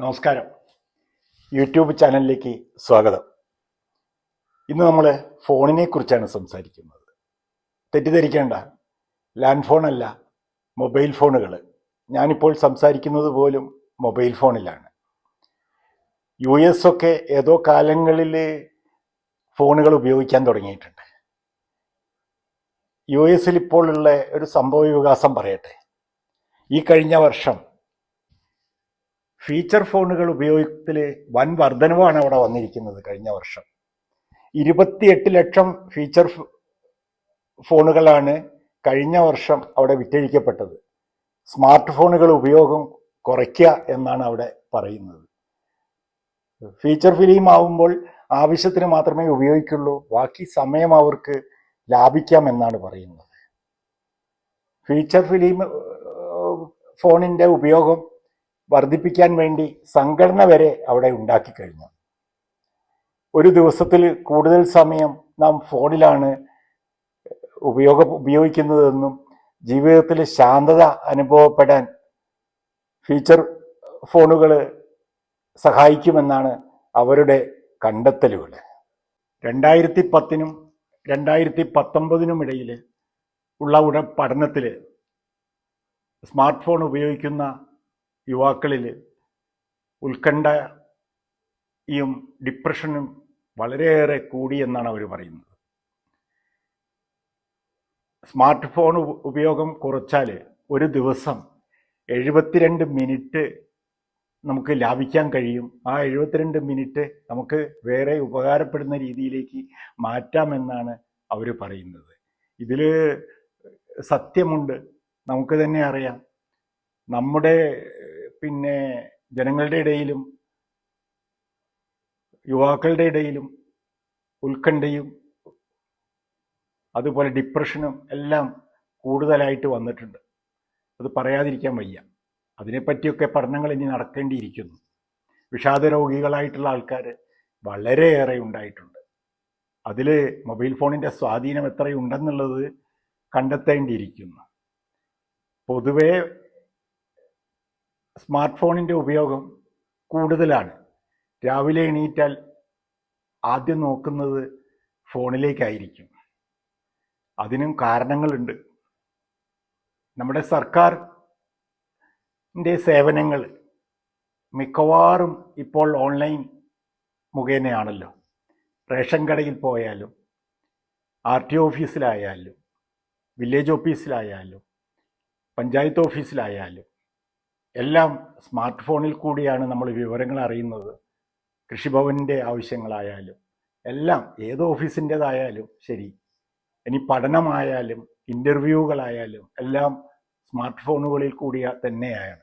നമസ്കാരം. യൂട്യൂബ് ചാനലിലേക്ക് സ്വാഗതം. ഇന്ന് നമ്മൾ ഫോണിനെ കുറിച്ചാണ് സംസാരിക്കുന്നത്. തെറ്റിദ്ധരിക്കേണ്ട. ലാൻഡ് ഫോണല്ല മൊബൈൽ ഫോണുകൾ ഞാനിപ്പോൾ സംസാരിക്കുന്നത് പോലും മൊബൈൽ ഫോണിലാണ്. യു എസ് ഒക്കെ ഏതോ കാലങ്ങളിൽ ഫോണുകൾ ഉപയോഗിക്കാൻ തുടങ്ങിയിട്ടുണ്ട്. യു എസിൽ ഇപ്പോൾ ഉള്ള ഒരു സംഭവ വികാസം പറയട്ടെ. ഈ കഴിഞ്ഞ വർഷം ഫീച്ചർ ഫോണുകൾ ഉപയോഗത്തിൽ വൻ വർധനവാണ് അവിടെ വന്നിരിക്കുന്നത് കഴിഞ്ഞ വർഷം. ഇരുപത്തിയെട്ട് ലക്ഷം ഫീച്ചർ ഫോണുകളാണ് കഴിഞ്ഞ വർഷം അവിടെ വിറ്റഴിക്കപ്പെട്ടത്. സ്മാർട്ട് ഫോണുകൾ ഉപയോഗം കുറയ്ക്കുക എന്നാണ് അവിടെ പറയുന്നത്. ഫീച്ചർ ഫിലിം ആവുമ്പോൾ ആവശ്യത്തിന് മാത്രമേ ഉപയോഗിക്കുള്ളൂ ബാക്കി സമയം അവർക്ക് ലാഭിക്കാം എന്നാണ് പറയുന്നത്. ഫീച്ചർ ഫിലിം ഫോണിന്റെ ഉപയോഗം വർദ്ധിപ്പിക്കാൻ വേണ്ടി സംഘടന വരെ അവിടെ ഉണ്ടാക്കി കഴിഞ്ഞു. ഒരു ദിവസത്തിൽ കൂടുതൽ സമയം നാം ഫോണിലാണ് ഉപയോഗ ഉപയോഗിക്കുന്നതെന്നും ജീവിതത്തിൽ ശാന്തത അനുഭവപ്പെടാൻ ഫീച്ചർ ഫോണുകൾ സഹായിക്കുമെന്നാണ് അവരുടെ കണ്ടെത്തലുകൾ. രണ്ടായിരത്തി പത്തിനും രണ്ടായിരത്തി പത്തൊമ്പതിനും ഇടയിൽ ഉള്ള ഉട പഠനത്തിൽ സ്മാർട്ട് ഫോൺ ഉപയോഗിക്കുന്ന യുവാക്കളിൽ ഉത്കണ്ഠയും ഡിപ്രഷനും വളരെയേറെ കൂടിയെന്നാണ് അവർ പറയുന്നത്. സ്മാർട്ട് ഫോൺ ഉപയോഗം കുറച്ചാൽ ഒരു ദിവസം എഴുപത്തിരണ്ട് മിനിറ്റ് നമുക്ക് ലാഭിക്കാൻ കഴിയും. ആ എഴുപത്തിരണ്ട് മിനിറ്റ് നമുക്ക് വേറെ ഉപകാരപ്പെടുന്ന രീതിയിലേക്ക് മാറ്റാമെന്നാണ് അവർ പറയുന്നത്. ഇതിൽ സത്യമുണ്ട്. നമുക്ക് തന്നെ അറിയാം. നമ്മുടെ പിന്നെ ജനങ്ങളുടെ ഇടയിലും യുവാക്കളുടെ ഇടയിലും ഉത്കണ്ഠയും അതുപോലെ ഡിപ്രഷനും എല്ലാം കൂടുതലായിട്ട് വന്നിട്ടുണ്ട്. അത് പറയാതിരിക്കാൻ വയ്യ. അതിനെപ്പറ്റിയൊക്കെ പഠനങ്ങൾ ഇനി നടക്കേണ്ടിയിരിക്കുന്നു. വിഷാദ രോഗികളായിട്ടുള്ള ആൾക്കാർ വളരെയേറെ ഉണ്ടായിട്ടുണ്ട്. അതിൽ മൊബൈൽ ഫോണിന്റെ സ്വാധീനം എത്രയുണ്ടെന്നുള്ളത് കണ്ടെത്തേണ്ടിയിരിക്കുന്നു. പൊതുവേ സ്മാർട്ട് ഫോണിന്റെ ഉപയോഗം കൂടുതലാണ്. രാവിലെ എണീറ്റാൽ ആദ്യം നോക്കുന്നത് ഫോണിലേക്കായിരിക്കും. അതിനും കാരണങ്ങളുണ്ട്. നമ്മുടെ സർക്കാരിന്റെ സേവനങ്ങൾ മിക്കവാറും ഇപ്പോൾ ഓൺലൈൻ മുഖേനയാണല്ലോ. റേഷൻ കടയിൽ പോയാലും ആർ ടി ഓഫീസിലായാലും വില്ലേജ് ഓഫീസിലായാലും പഞ്ചായത്ത് ഓഫീസിലായാലും എല്ലാം സ്മാർട്ട് ഫോണിൽ കൂടിയാണ് നമ്മൾ വിവരങ്ങൾ അറിയുന്നത്. കൃഷിഭവനിന്റെ ആവശ്യങ്ങളായാലും എല്ലാം ഏത് ഓഫീസിന്റെതായാലും ശരി. ഇനി പഠനമായാലും ഇന്റർവ്യൂകളായാലും എല്ലാം സ്മാർട്ട് ഫോണുകളിൽ കൂടിയ തന്നെയാണ്.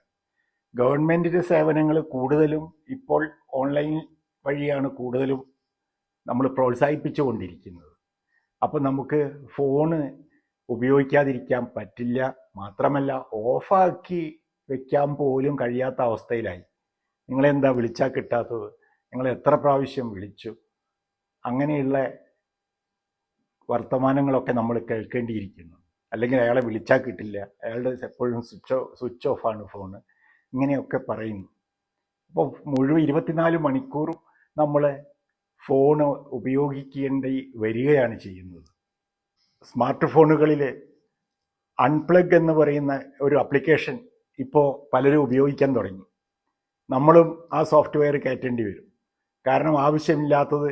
ഗവൺമെന്റിന്റെ സേവനങ്ങൾ കൂടുതലും ഇപ്പോൾ ഓൺലൈൻ വഴിയാണ് കൂടുതലും നമ്മൾ പ്രോത്സാഹിപ്പിച്ചുകൊണ്ടിരിക്കുന്നത് അപ്പോൾ നമുക്ക് ഫോണ് ഉപയോഗിക്കാതിരിക്കാൻ പറ്റില്ല. മാത്രമല്ല ഓഫാക്കി വെക്കാൻ പോലും കഴിയാത്ത അവസ്ഥയിലായി. നിങ്ങളെന്താ വിളിച്ചാൽ കിട്ടാത്തത്? നിങ്ങൾ എത്ര പ്രാവശ്യം വിളിച്ചു? അങ്ങനെയുള്ള വർത്തമാനങ്ങളൊക്കെ നമ്മൾ കേൾക്കേണ്ടിയിരിക്കുന്നു. അല്ലെങ്കിൽ അയാളെ വിളിച്ചാൽ കിട്ടില്ല. അയാളുടെ എപ്പോഴും സ്വിച്ച് സ്വിച്ച് ഓഫാണ് ഫോണ് ഇങ്ങനെയൊക്കെ പറയുന്നു. അപ്പോൾ മുഴുവൻ ഇരുപത്തിനാല് മണിക്കൂറും നമ്മൾ ഫോൺ ഉപയോഗിക്കേണ്ടി വരികയാണ് ചെയ്യുന്നത്. സ്മാർട്ട് ഫോണുകളിൽ അൺപ്ലഗ് എന്ന് പറയുന്ന ഒരു ആപ്ലിക്കേഷൻ ഇപ്പോൾ പലരും ഉപയോഗിക്കാൻ തുടങ്ങി. നമ്മളും ആ സോഫ്റ്റ്വെയർ കയറ്റേണ്ടി വരും. കാരണം ആവശ്യമില്ലാത്തത്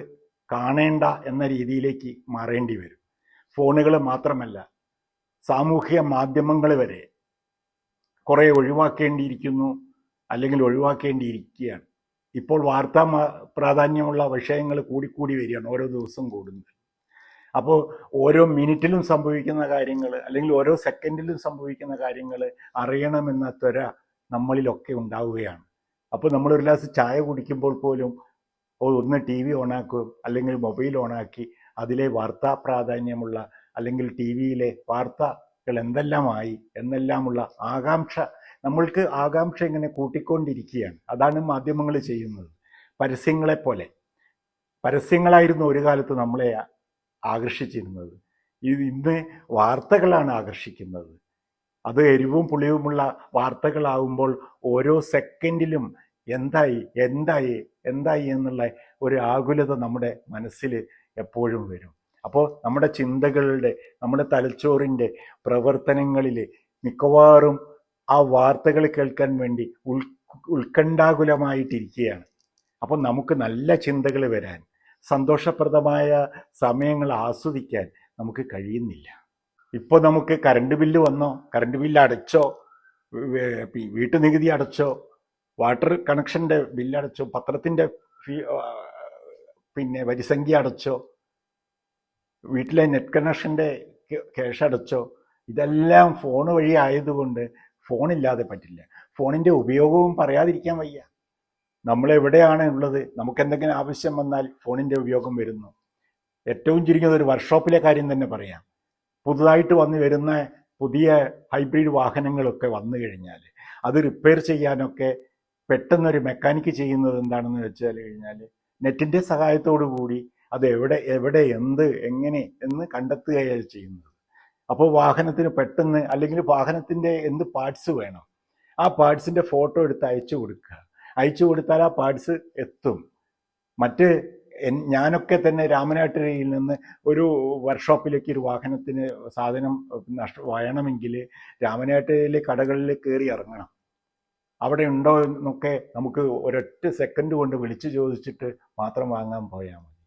കാണേണ്ട എന്ന രീതിയിലേക്ക് മാറേണ്ടി വരും. ഫോണുകൾ മാത്രമല്ല സാമൂഹിക മാധ്യമങ്ങൾ വരെ കുറേ ഒഴിവാക്കേണ്ടിയിരിക്കുന്നു അല്ലെങ്കിൽ ഒഴിവാക്കേണ്ടിയിരിക്കുകയാണ്. ഇപ്പോൾ വാർത്താ പ്രാധാന്യമുള്ള വിഷയങ്ങൾ കൂടിക്കൂടി വരികയാണ് ഓരോ ദിവസം കൂടുന്നത്. അപ്പോൾ ഓരോ മിനിറ്റിലും സംഭവിക്കുന്ന കാര്യങ്ങൾ അല്ലെങ്കിൽ ഓരോ സെക്കൻഡിലും സംഭവിക്കുന്ന കാര്യങ്ങൾ അറിയണമെന്ന ത്വര നമ്മളിലൊക്കെ ഉണ്ടാവുകയാണ്. അപ്പോൾ നമ്മൾ ഒരു ഗ്ലാസ് ചായ കുടിക്കുമ്പോൾ പോലും ഒന്ന് ടി വി ഓണാക്കും അല്ലെങ്കിൽ മൊബൈൽ ഓണാക്കി അതിലെ വാർത്താ പ്രാധാന്യമുള്ള അല്ലെങ്കിൽ ടി വിയിലെ വാർത്തകൾ എന്തെല്ലാമായി എന്നെല്ലാമുള്ള ആകാംക്ഷ നമ്മൾക്ക് ആകാംക്ഷ ഇങ്ങനെ കൂട്ടിക്കൊണ്ടിരിക്കുകയാണ്. അതാണ് മാധ്യമങ്ങൾ ചെയ്യുന്നത്. പരസ്യങ്ങളെ പോലെ പരസ്യങ്ങളായിരുന്നു ഒരു കാലത്ത് നമ്മളെ ആകർഷിച്ചിരുന്നത്. ഇത് ഇന്ന് വാർത്തകളാണ് ആകർഷിക്കുന്നത്. അത് എരിവും പുളിയുമുള്ള വാർത്തകളാവുമ്പോൾ ഓരോ സെക്കൻഡിലും എന്തായി എന്തായി എന്തായി എന്നുള്ള ഒരു ആകുലത നമ്മുടെ മനസ്സിൽ എപ്പോഴും വരും. അപ്പോൾ നമ്മുടെ ചിന്തകളുടെ നമ്മുടെ തലച്ചോറിന്റെ പ്രവർത്തനങ്ങളിൽ മിക്കവാറും ആ വാർത്തകൾ കേൾക്കാൻ വേണ്ടി ഉൾ ഉത്കണ്ഠാകുലമായിട്ടിരിക്കുകയാണ്. അപ്പോൾ നമുക്ക് നല്ല ചിന്തകൾ വരാൻ സന്തോഷപ്രദമായ സമയങ്ങൾ ആസ്വദിക്കാൻ നമുക്ക് കഴിയുന്നില്ല. ഇപ്പോൾ നമുക്ക് കറണ്ട് ബില്ല് വന്നോ കറണ്ട് ബില്ല് അടച്ചോ വീട്ടു നികുതി അടച്ചോ വാട്ടർ കണക്ഷന്റെ ബില്ല് അടച്ചോ പത്രത്തിന്റെ ഫീ പിന്നെ വരിസംഖ്യ അടച്ചോ വീട്ടിലെ നെറ്റ് കണക്ഷന്റെ ക്യാഷ് അടച്ചോ ഇതെല്ലാം ഫോൺ വഴി ആയതുകൊണ്ട് ഫോണില്ലാതെ പറ്റില്ല. ഫോണിന്റെ ഉപയോഗവും പറയാതിരിക്കാൻ വയ്യ. നമ്മളെവിടെയാണ് ഉള്ളത്? നമുക്ക് എന്തെങ്കിലും ആവശ്യം വന്നാൽ ഫോണിന്റെ ഉപയോഗം വരുന്നു. ഏറ്റവും ചുരുങ്ങിയത് ഒരു വർക്ക്ഷോപ്പിലെ കാര്യം തന്നെ പറയാം. പുതുതായിട്ട് വന്നു വരുന്ന പുതിയ ഹൈബ്രിഡ് വാഹനങ്ങളൊക്കെ വന്നു കഴിഞ്ഞാൽ അത് റിപ്പയർ ചെയ്യാനൊക്കെ പെട്ടെന്നൊരു മെക്കാനിക്ക് ചെയ്യുന്നത് എന്താണെന്ന് വെച്ചാൽ കഴിഞ്ഞാൽ നെറ്റിന്റെ സഹായത്തോടു കൂടി അത് എവിടെ എവിടെ എന്ത് എങ്ങനെ എന്ന് കണ്ടെത്തുകയാണ് ചെയ്യുന്നത്. അപ്പോൾ വാഹനത്തിന് പെട്ടെന്ന് അല്ലെങ്കിൽ വാഹനത്തിന്റെ എന്ത് പാർട്സ് വേണം ആ പാർട്സിന്റെ ഫോട്ടോ എടുത്ത് അയച്ചു കൊടുക്കുക. അയച്ചു കൊടുത്താൽ ആ പാർട്സ് എത്തും. മറ്റ് ഞാനൊക്കെ തന്നെ രാമനാട്ടിരയിൽ നിന്ന് ഒരു വർക്ക്ഷോപ്പിലേക്ക് ഒരു വാഹനത്തിന് സാധനം നഷ്ട വയണമെങ്കിൽ രാമനാട്ടുകരയിലെ കടകളിൽ കയറി ഇറങ്ങണം. അവിടെ ഉണ്ടോ എന്നൊക്കെ നമുക്ക് ഒരൊറ്റ സെക്കൻഡ് കൊണ്ട് വിളിച്ചു ചോദിച്ചിട്ട് മാത്രം വാങ്ങാൻ പോയാൽ മതി.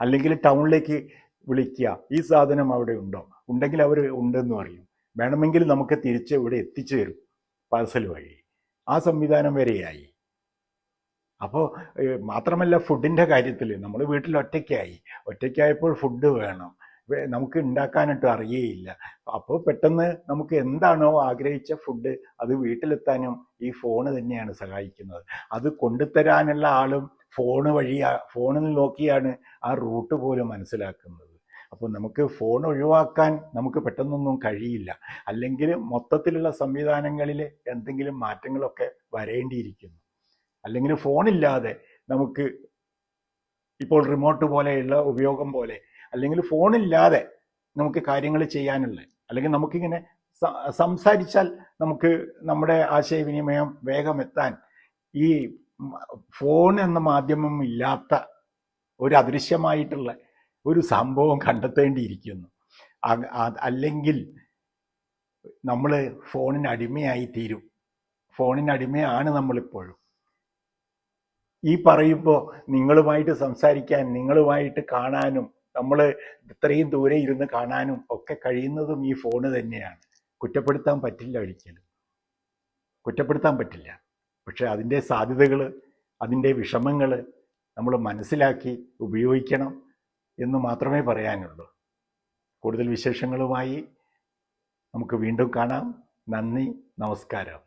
അല്ലെങ്കിൽ ടൗണിലേക്ക് വിളിക്കുക ഈ സാധനം അവിടെ ഉണ്ടോ? ഉണ്ടെങ്കിൽ അവർ ഉണ്ടെന്ന് പറയും. വേണമെങ്കിൽ നമുക്ക് തിരിച്ച് ഇവിടെ എത്തിച്ചു തരും പാഴ്സൽ വഴി. ആ സംവിധാനം വരെയായി. അപ്പോൾ മാത്രമല്ല ഫുഡിന്റെ കാര്യത്തിൽ നമ്മൾ വീട്ടിൽ ഒറ്റയ്ക്കായി. ഒറ്റയ്ക്കായപ്പോൾ ഫുഡ് വേണം. നമുക്ക് ഉണ്ടാക്കാനായിട്ട് അറിയേയില്ല. അപ്പോൾ പെട്ടെന്ന് നമുക്ക് എന്താണോ ആഗ്രഹിച്ച ഫുഡ് അത് വീട്ടിലെത്താനും ഈ ഫോണ് തന്നെയാണ് സഹായിക്കുന്നത്. അത് കൊണ്ടുതരാനുള്ള ആളും ഫോണ് വഴി ഫോണിൽ നോക്കിയാണ് ആ റൂട്ട് പോലും മനസ്സിലാക്കുന്നത്. അപ്പോൾ നമുക്ക് ഫോൺ ഒഴിവാക്കാൻ നമുക്ക് പെട്ടെന്നൊന്നും കഴിയില്ല. അല്ലെങ്കിൽ മൊത്തത്തിലുള്ള സംവിധാനങ്ങളിൽ എന്തെങ്കിലും മാറ്റങ്ങളൊക്കെ വരേണ്ടിയിരിക്കുന്നു. അല്ലെങ്കിൽ ഫോണില്ലാതെ നമുക്ക് ഇപ്പോൾ റിമോട്ട് പോലെയുള്ള ഉപയോഗം പോലെ അല്ലെങ്കിൽ ഫോണില്ലാതെ നമുക്ക് കാര്യങ്ങൾ ചെയ്യാനുള്ള അല്ലെങ്കിൽ നമുക്കിങ്ങനെ സംസാരിച്ചാൽ നമുക്ക് നമ്മുടെ ആശയവിനിമയം വേഗം എത്താൻ ഈ ഫോൺ എന്ന മാധ്യമം ഇല്ലാത്ത ഒരു അദൃശ്യമായിട്ടുള്ള ഒരു സംഭവം കണ്ടെത്തേണ്ടിയിരിക്കുന്നു. അല്ലെങ്കിൽ നമ്മൾ ഫോണിന് അടിമയായി തീരും ഫോണിന് അടിമയാണ് നമ്മളിപ്പോഴും. ഈ പറയുമ്പോൾ നിങ്ങളുമായിട്ട് സംസാരിക്കാൻ നിങ്ങളുമായിട്ട് കാണാനും നമ്മൾ ഇത്രയും ദൂരെ ഇരുന്ന് കാണാനും ഒക്കെ കഴിയുന്നതും ഈ ഫോണ് തന്നെയാണ്. കുറ്റപ്പെടുത്താൻ പറ്റില്ല ഒരിക്കലും. കുറ്റപ്പെടുത്താൻ പറ്റില്ല. പക്ഷെ അതിന്റെ സാധ്യതകൾ അതിന്റെ വിഷമങ്ങൾ നമ്മൾ മനസ്സിലാക്കി ഉപയോഗിക്കണം എന്ന് മാത്രമേ പറയാനുള്ളൂ. കൂടുതൽ വിശേഷങ്ങളുമായി നമുക്ക് വീണ്ടും കാണാം. നന്ദി നമസ്കാരം.